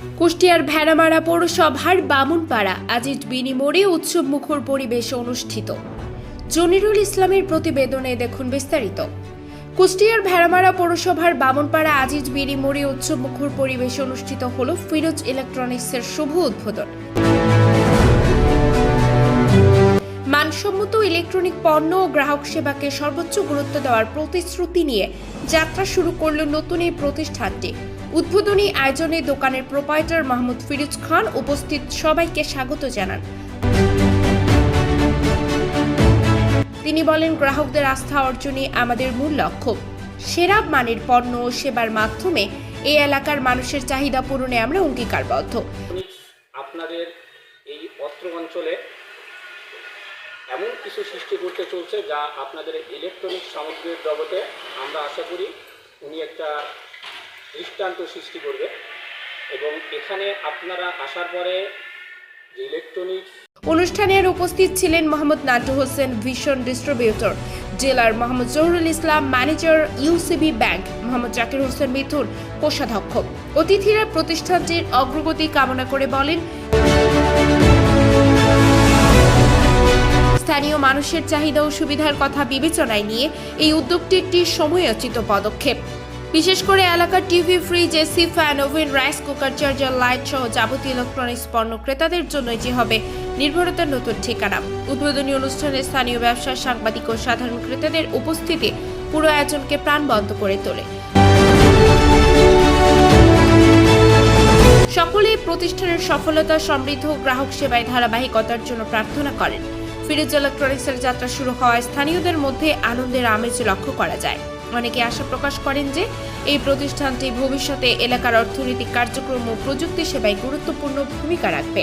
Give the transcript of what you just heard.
কুষ্টিয়ার ভেড়ামারা পৌরসভার বামুনপাড়া আজিজ বিনি মোড়ে উৎসব মুখর পরিবেশ অনুষ্ঠিত। জনিরুল ইসলামের প্রতিবেদনে দেখুন বিস্তারিত। কুষ্টিয়ার ভেড়ামারা পৌরসভার বামুনপাড়া আজিজ বিনি মোড়ে উৎসব মুখর পরিবেশ অনুষ্ঠিত হল ফিরোজ ইলেকট্রনিক্সের শুভ উদ্বোধন। মানসম্মত ইলেকট্রনিক পণ্য ও গ্রাহক সেবাকে সর্বোচ্চ গুরুত্ব দেওয়ার প্রতিশ্রুতি নিয়ে যাত্রা শুরু করল নতুন এই প্রতিষ্ঠানটি। উদ্বোধনী আয়োজনে দোকানের প্রোপাইটার মাহমুদ ফিরোজ খান উপস্থিত সবাইকে স্বাগত জানান। তিনি বলেন, গ্রাহকদের আস্থা অর্জনই আমাদের মূল লক্ষ্য। সেরা মানের পণ্য ও সেবার মাধ্যমে এই এলাকার মানুষের চাহিদা পূরণে আমরা অঙ্গীকারবদ্ধ। আপনাদের এই অত্র অঞ্চলে এমন কিছু সৃষ্টি করতে চলছে যা আপনাদের ইলেকট্রনিক সামগ্রীর জগতে আমরা আশা করি উনি একটা দৃষ্টান্ত সৃষ্টি করবে। এবং এখানে আপনারা আসার পরে ইলেকট্রনিক্স অনুষ্ঠানের উপস্থিত ছিলেন মোহাম্মদ নাটু হোসেন ভিশন ডিস্ট্রিবিউটর জেলার Mohammad Zahurul Islam manager UCB bank Mohammad Zakir Hossain Mithun, কোষাধ্যক্ষ। অতিথিরা প্রতিষ্ঠানটির অগ্রগতি কামনা করে বলেন, স্থানীয় মানুষের চাহিদা ও সুবিধার কথা বিবেচনায় নিয়ে এই উদ্যোগটি একটি সময়োচিত পদক্ষেপ। বিশেষ করে এলাকার TV, fridge, AC, fan, oven, rice cooker, charger, light সহ যাবতীয় ইলেকট্রনিক্স পণ্য ক্রেতাদের জন্য এটি হবে নির্ভরতার নতুন ঠিকানা। উদ্বোধনী অনুষ্ঠানে স্থানীয় ব্যবসা সাংবাদিক ও সাধারণ ক্রেতাদের উপস্থিতি পুরো আয়োজনকে প্রাণবন্ত করে তোলে। সকলেই প্রতিষ্ঠানের সফলতা, সমৃদ্ধ গ্রাহক সেবায় ধারাবাহিকতার জন্য প্রার্থনা করেন। ফিরোজ ইলেকট্রনিক্সের যাত্রা শুরু হওয়ায় স্থানীয়দের মধ্যে আনন্দের আমেজ লক্ষ্য করা যায়। অনেকে আশা প্রকাশ করেন যে এই প্রতিষ্ঠানটি ভবিষ্যতে এলাকার অর্থনৈতিক কার্যক্রম ও প্রযুক্তি সেবায় গুরুত্বপূর্ণ ভূমিকা রাখবে।